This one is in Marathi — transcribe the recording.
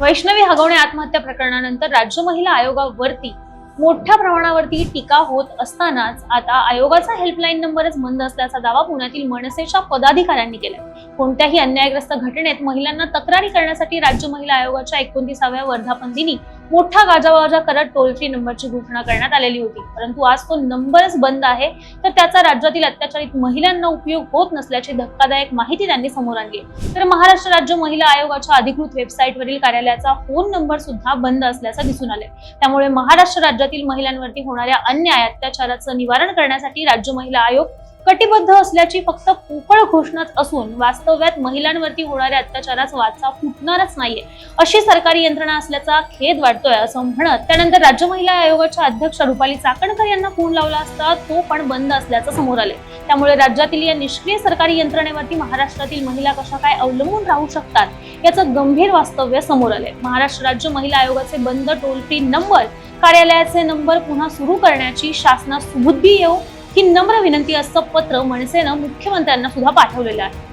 वैष्णवी हगवणे आत्महत्या प्रकरणानंतर राज्य महिला आयोगावरती मोठ्या प्रमाणावरती टीका होत असतानाच आता आयोगाचा हेल्पलाईन नंबरच बंद असल्याचा दावा पुण्यातील मनसेच्या पदाधिकाऱ्यांनी केलाय. कोणत्याही अन्यायग्रस्त घटनेत महिलांना तक्रारी करण्यासाठी राज्य महिला आयोगाच्या एकोणतीसाव्या वर्धापन दिनी मोठा गाजावाजा करत टोल फ्री नंबरची घोषणा करण्यात आलेली होती. परंतु आज तो नंबरच बंद आहे. तर त्याचा राज्यातील अत्याचारित महिलांना उपयोग होत नसल्याची धक्कादायक माहिती त्यांनी समोर आणली. तर महाराष्ट्र राज्य महिला आयोगाच्या अधिकृत वेबसाईटवरील कार्यालयाचा फोन नंबर सुद्धा बंद असल्याचं दिसून आले त्यामुळे महाराष्ट्र राज्यातील महिलांवरती होणाऱ्या अन्याय अत्याचाराचं निवारण करण्यासाठी राज्य महिला आयोग कटिबद्ध असल्याची फक्त पोकळ घोषणाच असून वास्तव्यात महिलांवरती होणाऱ्या अत्याचाराचा वाचा फुटणारच नाहीये. अशी सरकारी यंत्रणा असल्याचा खेद वाटतोय असं म्हणत त्यानंतर राज्य महिला आयोगाच्या अध्यक्ष रुपाली चाकणकर यांना फोन लावला असता तो पण बंद असल्याचं समोर आले त्यामुळे राज्यातील या निष्क्रिय सरकारी यंत्रणेवरती महाराष्ट्रातील महिला कशा काय अवलंबून राहू शकतात याचं गंभीर वास्तव्य समोर आले महाराष्ट्र राज्य महिला आयोगाचे बंद टोल फ्री नंबर कार्यालयाचे नंबर पुन्हा सुरू करण्याची शासनास सुबुद्धी येऊ ही नम्र विनंती असं पत्र मनसेनं मुख्यमंत्र्यांना सुद्धा पाठवलेलं आहे.